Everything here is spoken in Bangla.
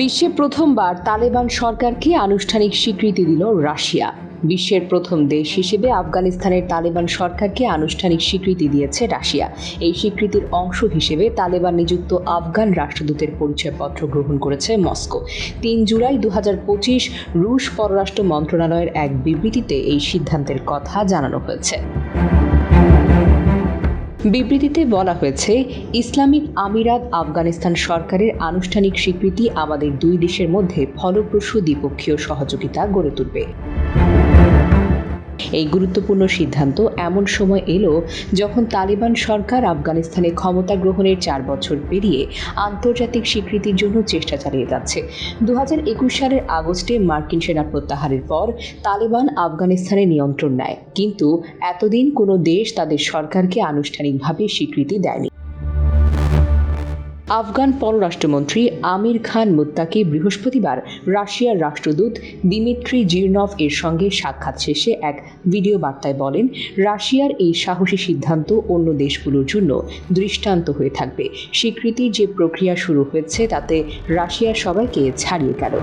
বিশ্বে প্রথমবার তালেবান সরকারকে আনুষ্ঠানিক স্বীকৃতি দিল রাশিয়া। বিশ্বের প্রথম দেশ হিসেবে আফগানিস্তানের তালেবান সরকারকে আনুষ্ঠানিক স্বীকৃতি দিয়েছে রাশিয়া। এই স্বীকৃতির অংশ হিসেবে তালেবান নিযুক্ত আফগান রাষ্ট্রদূতের পরিচয়পত্র গ্রহণ করেছে মস্কো। তিন জুলাই দু হাজার পঁচিশ রুশ পররাষ্ট্র মন্ত্রণালয়ের এক বিবৃতিতে এই সিদ্ধান্তের কথা জানানো হয়েছে। বিবৃতিতে বলা হয়েছে, ইসলামিক আমিরাত আফগানিস্তান সরকারের আনুষ্ঠানিক স্বীকৃতি আমাদের দুই দেশের মধ্যে ফলপ্রসূ দ্বিপক্ষীয় সহযোগিতা গড়ে তুলবে। এই গুরুত্বপূর্ণ সিদ্ধান্ত এমন সময় এলো যখন তালিবান সরকার আফগানিস্তানে ক্ষমতা গ্রহণের চার বছর পেরিয়ে আন্তর্জাতিক স্বীকৃতির জন্য চেষ্টা চালিয়ে যাচ্ছে। দু হাজার একুশ সালের আগস্টে মার্কিন সেনা প্রত্যাহারের পর তালেবান আফগানিস্তানে নিয়ন্ত্রণ নেয়। কিন্তু এতদিন কোনো দেশ তাদের সরকারকে আনুষ্ঠানিকভাবে স্বীকৃতি দেয়নি। আফগান পররাষ্ট্রমন্ত্রী আমির খান মুত্তাকি বৃহস্পতিবার রাশিয়ার রাষ্ট্রদূত দিমিত্রি জির্নভ এর সঙ্গে সাক্ষাৎ শেষে এক ভিডিও বার্তায় বলেন, রাশিয়ার এই সাহসী সিদ্ধান্ত অন্য দেশগুলোর জন্য দৃষ্টান্ত হয়ে থাকবে। স্বীকৃতির যে প্রক্রিয়া শুরু হয়েছে, তাতে রাশিয়া সবাইকে ছাড়িয়ে গেল।